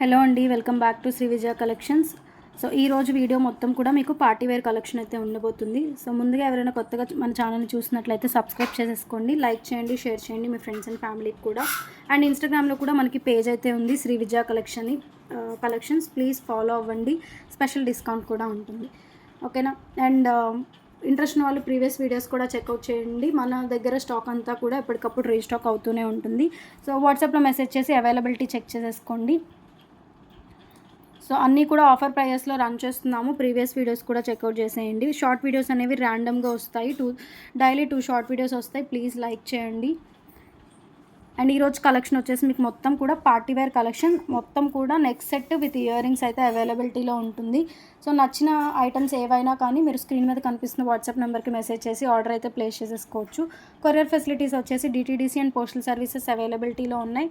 Hello అండి welcome back to Shri Vijaya collections. So ఈ రోజు వీడియో మొత్తం కూడా మీకు పార్టీ వేర్ కలెక్షన్ అయితే ఉండబోతుంది. సో ముందుగా ఎవరైనా కొత్తగా మన ఛానల్ని చూసినట్లయితే సబ్స్క్రైబ్ చేసేసుకోండి లైక్ చేయండి షేర్ చేయండి మీ ఫ్రెండ్స్ అండ్ ఫ్యామిలీకి కూడా. అండ్ ఇన్స్టాగ్రామ్లో కూడా మనకి పేజ్ అయితే ఉంది Shri Vijaya collection. Collections please follow అవ్వండి స్పెషల్ డిస్కౌంట్ కూడా ఉంటుంది. ఓకేనా? అండ్ ఇంట్రెస్ట్ వాళ్ళు ప్రీవియస్ వీడియోస్ కూడా చెక్అవుట్ చేయండి. మన దగ్గర స్టాక్ అంతా కూడా ఎప్పటికప్పుడు రీస్టాక్ అవుతూనే ఉంటుంది. సో వాట్సాప్లో మెసేజ్ చేసి అవైలబిలిటీ చెక్ చేసేసుకోండి. సో అన్నీ కూడా ఆఫర్ ప్రైజెస్లో రన్ చేస్తున్నాము. ప్రీవియస్ వీడియోస్ కూడా చెక్అవుట్ చేసేయండి. షార్ట్ వీడియోస్ అనేవి ర్యాండమ్గా వస్తాయి. Two daily two short videos వస్తాయి. ప్లీజ్ లైక్ చేయండి. అండ్ ఈరోజు కలెక్షన్ వచ్చేసి మీకు మొత్తం కూడా పార్టీ వేర్ కలెక్షన్. మొత్తం కూడా next set with ear rings అయితే అవైలబిలిటీలో ఉంటుంది. సో నచ్చిన ఐటమ్స్ ఏవైనా కానీ మీరు స్క్రీన్ మీద కనిపిస్తున్న వాట్సాప్ నెంబర్కి మెసేజ్ చేసి ఆర్డర్ అయితే ప్లేస్ చేసేసుకోవచ్చు. కొరియర్ ఫెసిలిటీస్ వచ్చేసి డిటీడీసీ అండ్ పోస్టల్ సర్వీసెస్ అవైలబిలిటీలో ఉన్నాయి.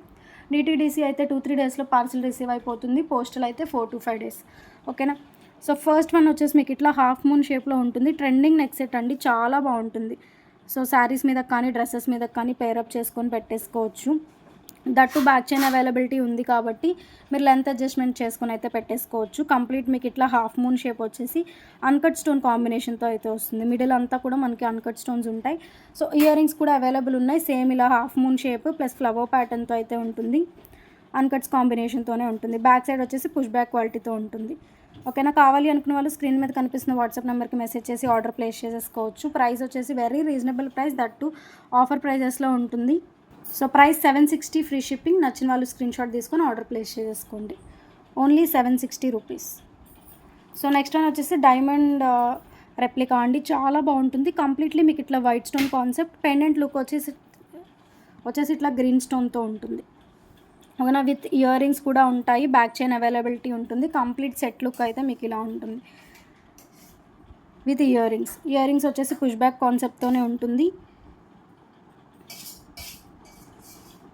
డిటీడీసీ అయితే టూ త్రీ డేస్లో పార్సల్ రిసీవ్ అయిపోతుంది. పోస్టల్ అయితే ఫోర్ టు ఫైవ్ డేస్ ఓకేనా సో ఫస్ట్ వన్ వచ్చేసి మీకు ఇట్లా హాఫ్ మూన్ షేప్లో ఉంటుంది. ట్రెండింగ్ నెక్ సెట్ అండి. చాలా బాగుంటుంది. సో శారీస్ మీద కానీ డ్రెస్సెస్ మీద కానీ పేరప్ చేసుకొని పెట్టేసుకోవచ్చు. దట్టు బ్యాక్ చైన్ అవైలబిలిటీ ఉంది కాబట్టి మీరు లెంత్ అడ్జస్ట్మెంట్ చేసుకొని అయితే పెట్టేసుకోవచ్చు. కంప్లీట్ మీకు ఇట్లా హాఫ్ మూన్ షేప్ వచ్చేసి అన్కట్ స్టోన్ కాంబినేషన్తో అయితే వస్తుంది. మిడిల్ అంతా కూడా మనకి అన్కట్ స్టోన్స్ ఉంటాయి. సో ఇయర్ రింగ్స్ కూడా అవైలబుల్ ఉన్నాయి. సేమ్ ఇలా half moon shape plus flower ప్యాటర్న్తో అయితే ఉంటుంది. అన్కట్స్ కాంబినేషన్తోనే ఉంటుంది. బ్యాక్ సైడ్ వచ్చేసి పుష్ బ్యాక్ క్వాలిటీతో ఉంటుంది. ఓకేనా? కావాలి అనుకున్న వాళ్ళు స్క్రీన్ మీద కనిపిస్తున్న వాట్సాప్ నెంబర్కి మెసేజ్ చేసి ఆర్డర్ ప్లేస్ చేసేసుకోవచ్చు. ప్రైస్ వచ్చేసి very reasonable price. That offer ప్రైజెస్లో ఉంటుంది. So price seven sixty free shipping. నచ్చిన వాళ్ళు స్క్రీన్ షాట్ తీసుకొని ఆర్డర్ ప్లేస్ చేసుకోండి. Only seven sixty rupees. So next one వచ్చేసి డైమండ్ రెప్లికా అండి. చాలా బాగుంటుంది. కంప్లీట్లీ మీకు ఇట్లా white stone concept. Pendant look వచ్చేసి వచ్చేసి ఇట్లా గ్రీన్ స్టోన్తో ఉంటుంది. ఓకేనా విత్ ఇయర్ రింగ్స్ కూడా ఉంటాయి. బ్యాక్ చైన్ అవైలబిలిటీ ఉంటుంది. కంప్లీట్ సెట్ లుక్ అయితే మీకు ఇలా ఉంటుంది. With earrings. ఇయర్ రింగ్స్ వచ్చేసి పుష్ బ్యాక్ కాన్సెప్ట్తోనే ఉంటుంది.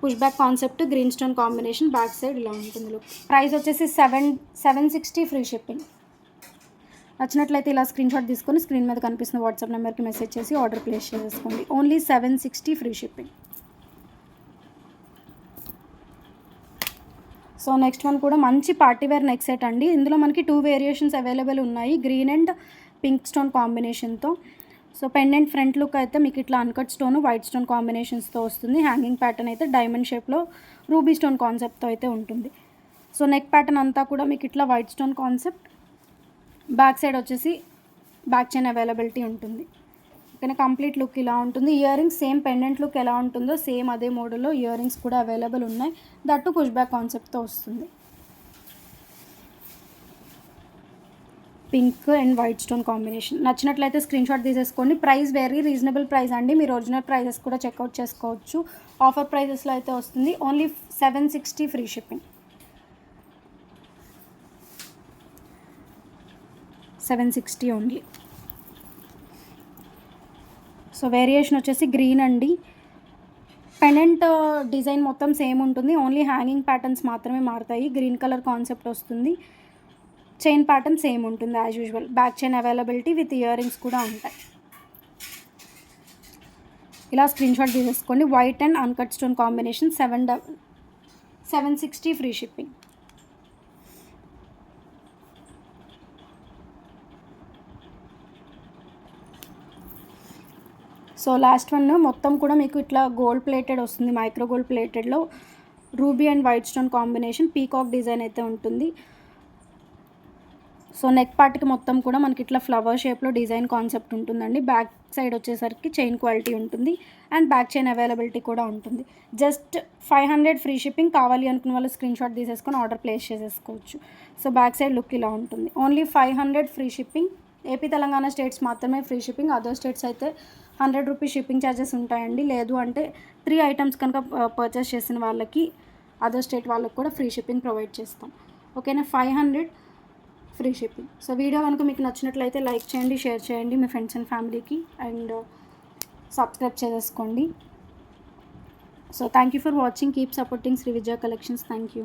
Push back concept green stone combination back side ఇలా ఉంటుంది లుక్ ప్రైస్ వచ్చేసి seven seven sixty free shipping నచ్చినట్లయితే ఇలా స్క్రీన్ షాట్ తీసుకొని స్క్రీన్ మీద కనిపిస్తున్న వాట్సాప్ నెంబర్కి మెసేజ్ చేసి ఆర్డర్ ప్లేస్ చేసుకోండి only seven sixty free shipping so next one కూడా మంచి పార్టీ వేర్ నెక్ సెట్ అండి. ఇందులో మనకి టూ వేరియేషన్స్ అవైలబుల్ ఉన్నాయి. గ్రీన్ అండ్ పింక్ స్టోన్ కాంబినేషన్తో సో పెండెంట్ ఫ్రంట్ లుక్ అయితే మీకు ఇట్లా అన్కట్ స్టోన్ వైట్ స్టోన్ కాంబినేషన్స్తో వస్తుంది. హ్యాంగింగ్ ప్యాటర్న్ అయితే డైమండ్ షేప్లో రూబీ స్టోన్ కాన్సెప్ట్తో అయితే ఉంటుంది. సో నెక్ ప్యాటర్న్ అంతా కూడా మీకు ఇట్లా white stone concept back side వచ్చేసి బ్యాక్ చైన్ అవైలబిలిటీ ఉంటుంది. ఓకేనా కంప్లీట్ లుక్ ఇలా ఉంటుంది. Earrings same pendant look ఎలా ఉంటుందో సేమ్ అదే మోడల్లో ఇయర్ రింగ్స్ కూడా అవైలబుల్ ఉన్నాయి. దట్టు పుష్ బ్యాక్ కాన్సెప్ట్తో వస్తుంది. Pink and white stone combination. నచ్చినట్లయితే స్క్రీన్ షాట్ తీసేసుకోండి. ప్రైస్ వెరీ రీజనబుల్ ప్రైస్ అండి. మీరు ఒరిజినల్ ప్రైజెస్ కూడా చెక్అవుట్ చేసుకోవచ్చు. ఆఫర్ ప్రైజెస్లో అయితే వస్తుంది. Only seven sixty free shipping. Seven sixty only. So variation వచ్చేసి గ్రీన్ అండి. పెనెంట్ డిజైన్ మొత్తం సేమ్ ఉంటుంది. ఓన్లీ హ్యాంగింగ్ ప్యాటర్న్స్ మాత్రమే మారుతాయి. గ్రీన్ కలర్ కాన్సెప్ట్ వస్తుంది. చైన్ ప్యాటర్న్ సేమ్ ఉంటుంది as usual back chain availability with ear rings కూడా ఉంటాయి. ఇలా స్క్రీన్ షాట్ తీసేసుకోండి. White and uncut stone combination seven double seven sixty free shipping so last one మొత్తం కూడా మీకు ఇట్లా గోల్డ్ ప్లేటెడ్ వస్తుంది. Micro gold ప్లేటెడ్లో ruby and white stone combination peacock design అయితే ఉంటుంది. సో నెక్ పార్ట్కి మొత్తం కూడా మనకి ఇట్లా ఫ్లవర్ షేప్లో డిజైన్ కాన్సెప్ట్ ఉంటుందండి. బ్యాక్ సైడ్ వచ్చేసరికి చైన్ క్వాలిటీ ఉంటుంది అండ్ బ్యాక్ చైన్ అవైలబిలిటీ కూడా ఉంటుంది. Just five hundred free shipping కావాలి అనుకున్న వాళ్ళు స్క్రీన్ షాట్ తీసేసుకొని ఆర్డర్ ప్లేస్ చేసేసుకోవచ్చు. సో బ్యాక్ సైడ్ లుక్ ఇలా ఉంటుంది. Only five hundred free shipping AP Telangana states మాత్రమే ఫ్రీ షిప్పింగ్ అదర్ స్టేట్స్ అయితే హండ్రెడ్ రూపీస్ షిప్పింగ్ ఛార్జెస్ ఉంటాయండి. లేదు అంటే త్రీ ఐటమ్స్ కనుక uh, పర్చేస్ చేసిన వాళ్ళకి అదర్ స్టేట్ వాళ్ళకి కూడా ఫ్రీ షిప్పింగ్ ప్రొవైడ్ చేస్తాం. ఓకేనా five hundred free shipping so video కనుక మీకు నచ్చినట్లయితే లైక్ చేయండి షేర్ చేయండి మీ ఫ్రెండ్స్ అండ్ ఫ్యామిలీకి అండ్ సబ్స్క్రైబ్ చేసేసుకోండి. So thank you for watching keep supporting Shri Vijaya collections thank you